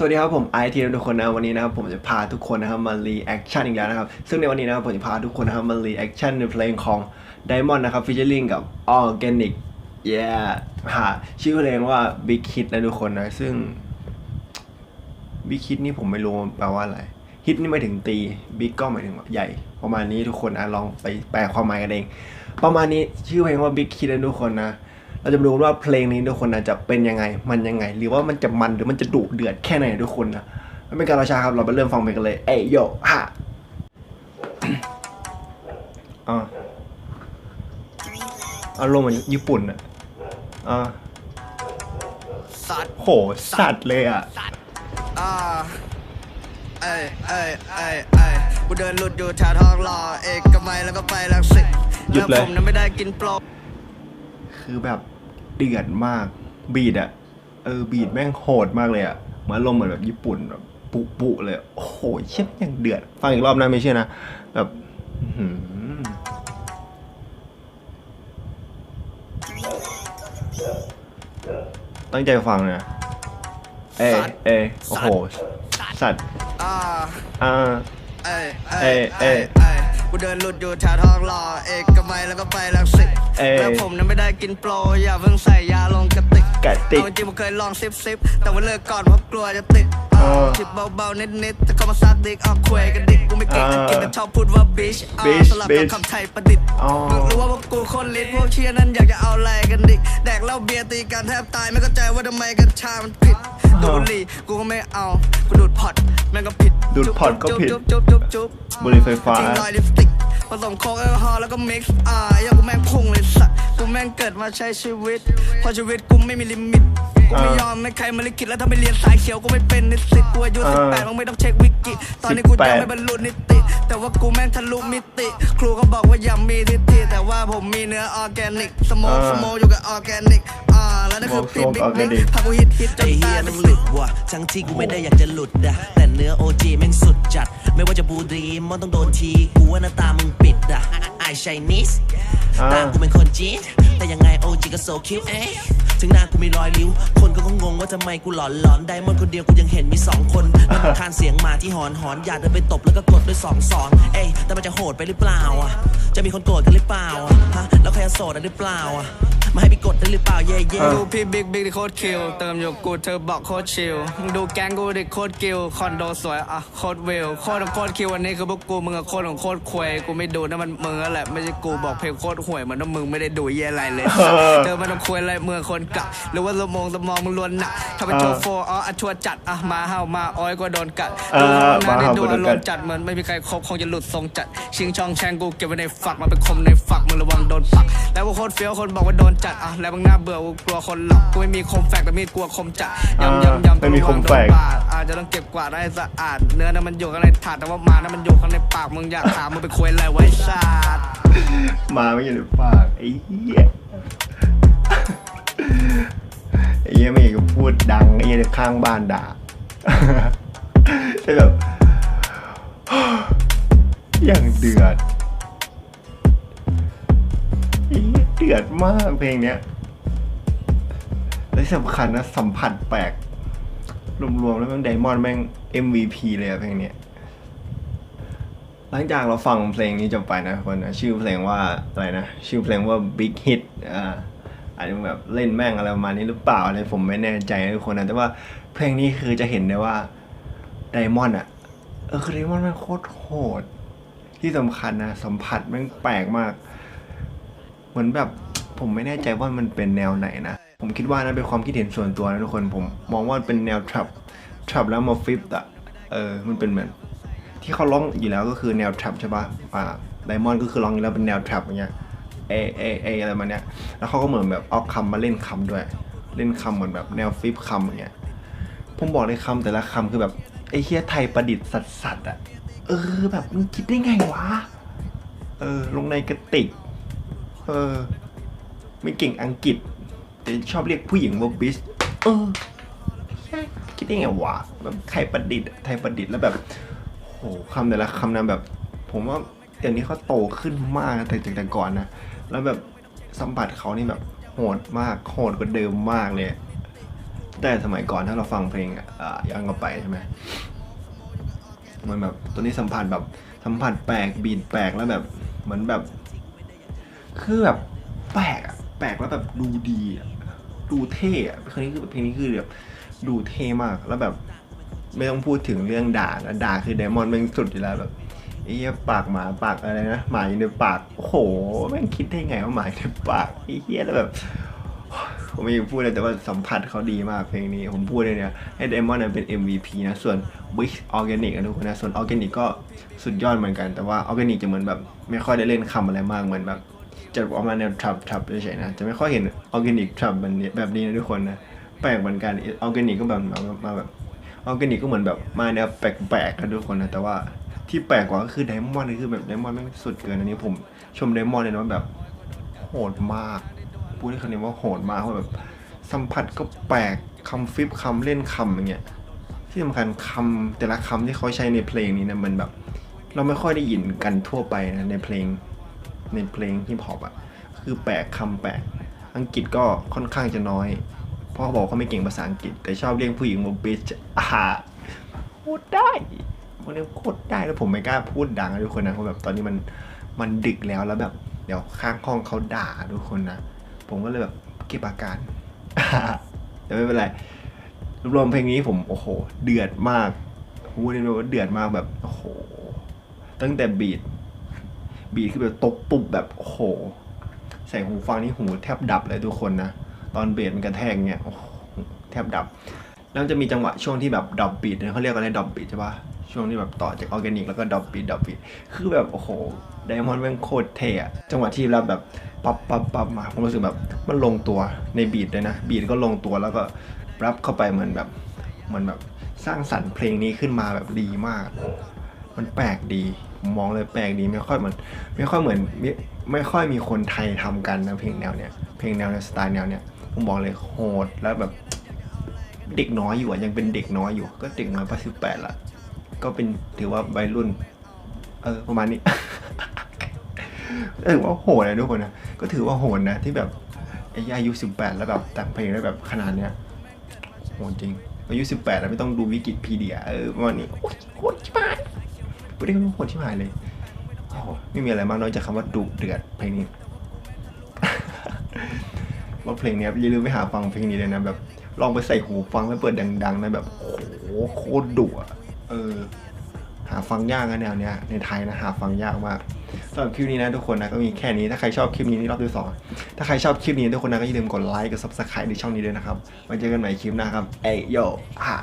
สวัสดีครับผมไอทีทุกคนนะวันนี้นะครับผมจะพาทุกคนนะครับมารีแอคชั่นอีกแล้วนะครับ ซึ่งในวันนี้นะครับผมจะพาทุกคนนะครับมารีแอคชั่นในเพลงของ Diamond นะครับฟิชเชอร์ลิงกับ Organic yeah หาชื่อเพลงว่า Big Hit นะทุกคนนะซึ่ง Big Hit นี่ผมไม่รู้แปลว่าอะไรฮิตนี่หมายถึงตี Big ก็หมายถึงแบบใหญ่ ประมาณนี้ทุกคนอะลองไปแปลความหมายกันเอง ประมาณนี้ชื่อเพลงว่า Big Hit นะทุกคนนะ เราจะมาดูว่าเพลงนี้ทุกคนนะจะเป็นยังไง มันยังไง หรือว่ามันจะมันหรือมันจะดุเดือดแค่ไหนทุกคนนะไม่เป็นการรอช้าครับเราไปเริ่มฟังเพลงกันเลย เอ้ยโยฮะอ่าอารมณ์เหมือนญี่ปุ่นอะอ่าสัตว์โหสัตว์เลยอะอ่าเอ้ยเอ้ยเอ้ยเอ้ยกูเดินหลุดอยู่แถวทองหล่อเอกมัยแล้วก็ไปลังสิตหยุดเลยแวผมนั้นไม่ได้กินโปร คือแบบเดือดมากบีดอะเออบีดแม่งโหดมากเลยอะเหมือนอารมณ์เหมือนแบบญี่ปุ่นแบบปุปุเลย โอ้โหเชี่ยอย่างเดือด ฟังอีกรอบนะไม่เชื่อนะ แบบอื้อหือตั้งใจฟังนะ เอยเอยโอ้โห สัตว์ อ่าอ่าเอ้ยเอ้ยเอ้ยเอ้ย กูเดินหลุดอยู่แถวทองหล่อเอกมัยแล้วก็ไปลังสิตเอ้ย แล้วผมนั้นไม่ได้กินโปรอย่าเพิ่งใส่ยาลงกระติกกระติก เอาจริงผมเคยลองซิปซิปแต่ว่าเลิกก่อนเพราะกลัวจะติดเออ จิบเบาๆนิดๆแต่ก็มาซัดดิกเอาคุยกันดิกกูไม่เก่งอังกฤษแต่ชอบพูดว่า bitch อ่า bitch สลับกับ bitch คำไทยประดิษฐ์อ๋อมึงรู้ว่าพวกกูคนลิ้นพวกเชียร์นั้นอยากจะเอาอะไรกันดิแดกเหล้าเบียร์ตีกันแทบตายไม่เข้าใจว่าทำไมกัญชามันผิดดูดบุหรี่กูก็ไม่เอากูดูดพอตแม่งก็ผิดดูดพอตก็ผิดจุ๊บจุ๊บจุ๊บจุ๊บบุหรี่ไฟฟ้าทิ้งรอยลิปสติกผสมโค้กแอลกอฮอล์แล้วก็มิกซ์อ่าอย่ากูแม่งพุ่งเลยสัตว์กูแม่งเกิดมาใช้ชีวิตเพราะชีวิตกูไม่มีลิมิต กูไม่ยอมให้ใครมาลิขิตแล้วถ้าไม่เรียนสายเขียวกูไม่เป็นนิสิตกูอายุอ่าสิบแปดมึงไม่ต้องเช็ควิกิ ตอนนี้กูยัง18ไม่บรรลุนิติ แต่ว่ากูแม่งทะลุมิติ ครูก็บอกว่าอย่ามีทิฏฐิแต่ว่าผมมีเนื้อออร์แกนิก สโมกอ่าสโมกอยู่กับออร์แกนิกอ่าแล้วนั่นคือ Smoke พี่บิ๊ก Smoke บิ๊ก Organic พากูฮิตฮิตจไอนเฮีตายมันหหลุลุดดว่ะทั้งที่กูไม่ได้อยากจะหลุดอะแต่เนื้อโอจีแม่งสุดจัด ไม่ว่าจะบูดีมันต้องโดนทีกูว่าหน้าตามึงปิดอะไอชายนิสอ่าตากูเป็นคนจีนแต่ยังไงโอจีก็โซคิวเอ๊ะ ถึงหน้ากูมีรอยริ้ว คนก็งงว่าทำไมกูหลอนหลอนไดมอนด์คนเดียวกูยังเห็นมีสองคนแล้วมันคานเสียงหมาที่หอนหอนอยากเดินไปตบแล้วก็กดด้วยสองสองเอ้ยแต่มันจะโหดไปหรือเปล่าอะจะมีคนโกรธกันหรือเปล่าอะฮะแล้วใครจะโสดอะหรือเปล่าอะ มาให้ไปกดได้หรือเปล่าเย่เย่ดูพี่บิ๊กบิ๊กที่โคตรคิวเติมอยู่กูเธอบอกโคตรชิลมึงดูแก๊งกูดิโคตรกิลคอนโดสวยอะโคตรวิวโคตรโคตรคิววันนี้คือพวกกูมึงอะโคตรของโคตรควยกูไม่ดูนั่นมันมึงนั่นแหละไม่ใช่กูบอกเพลงโคตรห่วยเหมือนว่ามึงไม่ได้ดูเยี่ยอะไรเลยเจอมันต้องควยอะไรเมืองคนกะหรือว่าสมองสมองมึงล้วนหนักถ้าเป็นโชว์โฟร์อ๋ออัชัวจัดอะมาเห่ามาอ้อยก็โดนกัดเออดูหน้ามาเห่าดูก็โดอานรกัดมณ์จัดเหมือนไม่มีใครครบคงจะหลุดทรงจัดชิงช่องแชงกูเก็บไว้ในฝักมาเป็นคมในฝักมึงระวังโดนปัก แล้วว่าโคตรเฟี้ยวคนบอกว่าโดนจัดอะแล้วมึงน่าเบื่อกูกลัวคนหลอกกูไม่มีคมแฝกแต่มีดกลัวคมจัดยำยำยำไม่มีคมแฝกต้องระวังโดนบาดอาจจะต้องเก็บกวาดให้สะอาด เนื้อนั้นมันอยู่ข้างในถาดแต่ว่าหมานั้นมันอยู่ข้างในปากมึงอยากถามมึงไปคุยอะไรไว้ชาดมาไม่อยู่ในปากไอ้เหี้ยไอ้เหี้ยไม่อยากจะพูดดังไอ้เหี้ยข้างบ้านด่าแต่แบบอย่างเดือด เดือดมากเพลงเนี้ยและสำคัญนะสัมผัสแปลก รวมๆแล้วแม่งไดมอนด์แม่ง MVP เลยอะเพลงเนี้ยหลังจากเราฟังเพลงนี้จบไปนะทุกคนนะชื่อเพลงว่าอะไรนะ ชื่อเพลงว่า Big Hit อ่าอาจจะแบบเล่นแม่งอะไรประมาณนี้หรือเปล่าอะไรผมไม่แน่ใจทุกคนนะแต่ว่าเพลงนี้คือจะเห็นได้ว่าไดมอนด์อะ เออคือไดมอนด์มันโคตรโหด ที่สำคัญนะสัมผัสแม่งแปลกมาก มือนแบบผมไม่แน่ใจว่ามันเป็นแนวไหนนะ ผมคิดว่านะเป็นความคิดเห็นส่วนตัวนะทุกคนผมมองว่าเป็นแนว trap trap แล้วมาฟิปอะเออมันเป็นเหมือน ที่เขาร้องอยู่แล้วก็คือแนว trap ใช่ปะอ่าไดมอนด์ก็คือร้องอยู่แล้วเป็นแนว trap อย่างเงี้ยเอเอเออะไรมาเนี้ยแล้วเขาก็เหมือนแบบเอาคำมาเล่นคำด้วย เล่นคำเหมือนแบบแนวฟิปคำอย่างเงี้ยผมบอกเลยคำแต่ละคำคือแบบไอ้เฮียไทยประดิษฐ์สัสสัสๆอะเออแบบมึงคิดได้ไงวะเออลงในกระติก เออ ไม่เก่งอังกฤษ แต่ชอบเรียกผู้หญิงว่าบิชเออ คิดได้ไงวะแบบไทยประดิษฐ์ไทยประดิษฐ์แล้วแบบโหคำแต่ละคำนั้นแบบ ผมว่าเดี๋ยวนี้เขาโตขึ้นมากนะแต่จากแต่ก่อนนะ แล้วแบบสัมผัสเขานี่แบบโหดมากโหดกว่าเดิมมากเลย แต่สมัยก่อนถ้าเราฟังเพลงอะย้อนกลับไปใช่ไหมมันแบบตัวนี้สัมผัสแบบสัมผัสแปลกบีดแปลกแล้วแบบเหมือนแบบ คือแบบแปลกอะแปลกแล้วแบบดูดีอะดูเท่อะเพลงนี้คือเพลงนี้คือแบบดูเท่มากแล้วแบบไม่ต้องพูดถึงเรื่องด่าแล้วด่าคือไดมอนด์แม่งสุดอยู่แล้วแบบไอ้เหี้ยปากหมาปากอะไรนะหมาอยู่ในปากโอ้โหแม่งคิดได้ไงว่าหมาอยู่ในปากไอ้เหี้ยแล้วแบบผมไม่อยากพูดเลยแต่ว่าสัมผัสเขาดีมากเพลงนี้ ผมพูดเลยเนี่ยให้ไดมอนด์เป็น MVP นะ ส่วน Wish Organic นะทุกคนนะ ส่วน Organic ก็สุดยอดเหมือนกัน แต่ว่า Organic จะเหมือนแบบไม่ค่อยได้เล่นคำอะไรมากเหมือนแบบ จะออกมาแนวทรัพทรัพเฉยๆนะจะไม่ค่อยเห็น Organic ทรัพแบบนี้แบบนี้นะทุกคนนะแปลกเหมือนกัน Organic ก็แบบมามาแบบ Organic ก็เหมือนแบบมาแนวแปลกๆกันทุกคนนะแต่ว่าที่แปลกกว่าก็คือไดมอนด์นี่คือแบบไดมอนด์ไม่สุดเกินอันนี้ผมชมไดมอนด์เลยนะว่าแบบโหดมากพูดได้คำนี้ว่าโหดมากว่าแบบสัมผัสก็แปลกคำฟิปคำเล่นคำอย่างเงี้ยที่สำคัญคำแต่ละคำที่เขาใช้ในเพลงนี้นะมันแบบ เราไม่ค่อยได้ยินกันทั่วไปนะในเพลง ในเพลงฮิปฮอปอะคือแปลกคำแปลกอังกฤษก็ค่อนข้างจะน้อยพราะเขาบอกเขาไม่เก่งภาษาอังกฤษ แต่ชอบเรียกผู้หญิงว่า bitch อ่าพูดได้พวกนี้โคตรได้แล้วผมไม่กล้าพูดดังนะทุกคนนะเพราะแบบตอนนี้มันมันดึกแล้วแล้วแบบ เดี๋ยวข้างห้องเขาด่าทุกคนนะผมก็เลยแบบเก็บอาการแต่ไม่เป็นไรรวมเพลงนี้ผมโอ้โห เดือดมากพูดได้เลยว่าเดือดมากแบบโอ้โหตั้งแต่บีด บีดคือแบบตบปุบแบบโอ้โห ใส่หูฟังนี่หูแทบดับเลยทุกคนนะ ตอนเบสมันกระแทกเนี่ยโอ้แทบดับ แล้วจะมีจังหวะช่วงที่แบบดรอปบีดเขาเรียกอะไรดรอปบีดใช่ปะช่วงที่แบบต่อจากออร์แกนิกแล้วก็ดรอปบีดดรอปบีดคือแบบโอ้โหไดมอนด์แม่งโคตรเท่จังหวะที่เราแบบปั๊บปั๊บปั๊บมาผมรู้สึกแบบมันลงตัวในบีดเลยนะ บีดก็ลงตัวแล้วก็รับเข้าไปเหมือนแบบเหมือนแบบสร้างสรรค์เพลงนี้ขึ้นมาแบบดีมาก มันแปลกดีผมมองเลยแปลกดีไม่ค่อยเหมือนไม่ค่อยเหมือนไม่ไม่ค่อยมีคนไทยทำกันนะเพลงแนวเนี้ยเพลงแนวในสไตล์แนวเนี้ยผมบอกเลยโหดแล้วแบบเด็กน้อยอยู่อะยังเป็นเด็กน้อยอยู่ ก็เด็กน้อยปสิบแปดละก็เป็นถือว่าวัยรุ่น เออประมาณนี้เออว่าโหดนะทุกคนนะก็ถือว่าโหดนะที่แบบไอ้อายุสิบแปดแล้วแบบแต่งเพลงได้แบบขนาดเนี้ยโหดจริงอายุสิบแปดแล้วไม่ต้องดูวิกิพีเดียเออประมาณนี้โอ้ยโหดชิบ หายพูดได้ว่าโหดชิบหายเลยโอ้ไม่มีอะไรมากนอกจากคำว่าดุเดือดเพลงนี้ว่าเพลงนี้อย่าลืมไปหาฟังเพลงนี้เลยนะแบบลองไปใส่หูฟังแล้วเปิดดังๆนะแบบโอ้โหโคตรดุอะเออ หาฟังยากนะแนวเนี้ยในไทยนะหาฟังยากมากสำหรับคลิปนี้นะทุกคนนะก็มีแค่นี้ถ้าใครชอบคลิปนี้นี่รอบที่สองถ้าใครชอบคลิปนี้ทุกคนนะก็อย่าลืมกดไลค์กด subscribe ในช่องนี้ด้วยนะครับไว้เจอกันใหม่คลิปหน้าครับเอ้ยโยอะ